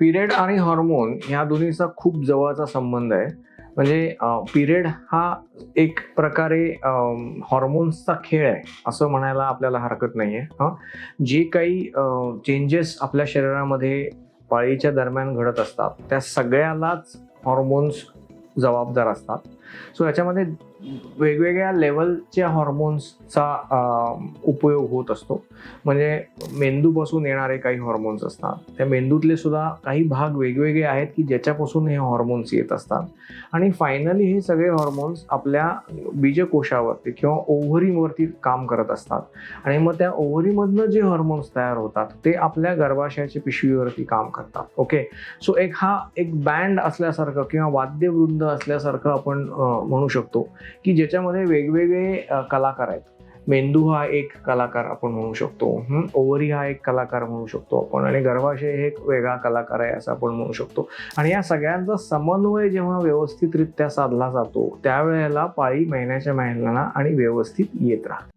Period आणि hormone ह्या दोन्हीचा खूप जवळचा संबंध आहे. म्हणजे पिरियड हा एक प्रकारे हॉर्मोन्सचा खेळ आहे असं म्हणायला आपल्याला हरकत नाही आहे हां. जे काही चेंजेस आपल्या शरीरामध्ये पाळीच्या दरम्यान घडत असतात त्या सगळ्यालाच हॉर्मोन्स जबाबदार असतात. सो याच्यामध्ये वेगवेगळ्या लेवलच्या हॉर्मोन्सचा उपयोग होत असतो. म्हणजे मेंदूपासून येणारे काही हॉर्मोन्स असतात. त्या मेंदूतले सुद्धा काही भाग वेगवेगळे आहेत की ज्याच्यापासून हे हॉर्मोन्स येत असतात. आणि फायनली हे सगळे हॉर्मोन्स आपल्या बीजकोशावरती किंवा ओव्हरीवरती काम करत असतात. आणि मग त्या ओव्हरीमधनं जे हॉर्मोन्स तयार होतात ते आपल्या गर्भाशयाच्या पिशवीवरती काम करतात. ओके सो एक हा एक बँड असल्यासारखं किंवा वाद्यवृंद असल्यासारखं आपण म्हणू शकतो. की ज्याच्यामध्ये वेगवेगळे कलाकार आहेत. मेंदू हा एक कलाकार आपण म्हणू शकतो. ओवरी ओव्हरी हा एक कलाकार म्हणू शकतो आपण आणि गर्भाशय हे एक वेगळा कलाकार आहे असं आपण म्हणू शकतो. आणि या सगळ्यांचा समन्वय जेव्हा व्यवस्थितरित्या साधला जातो त्यावेळेला पाळी महिन्याच्या महिन्याला आणि व्यवस्थित येत राहते.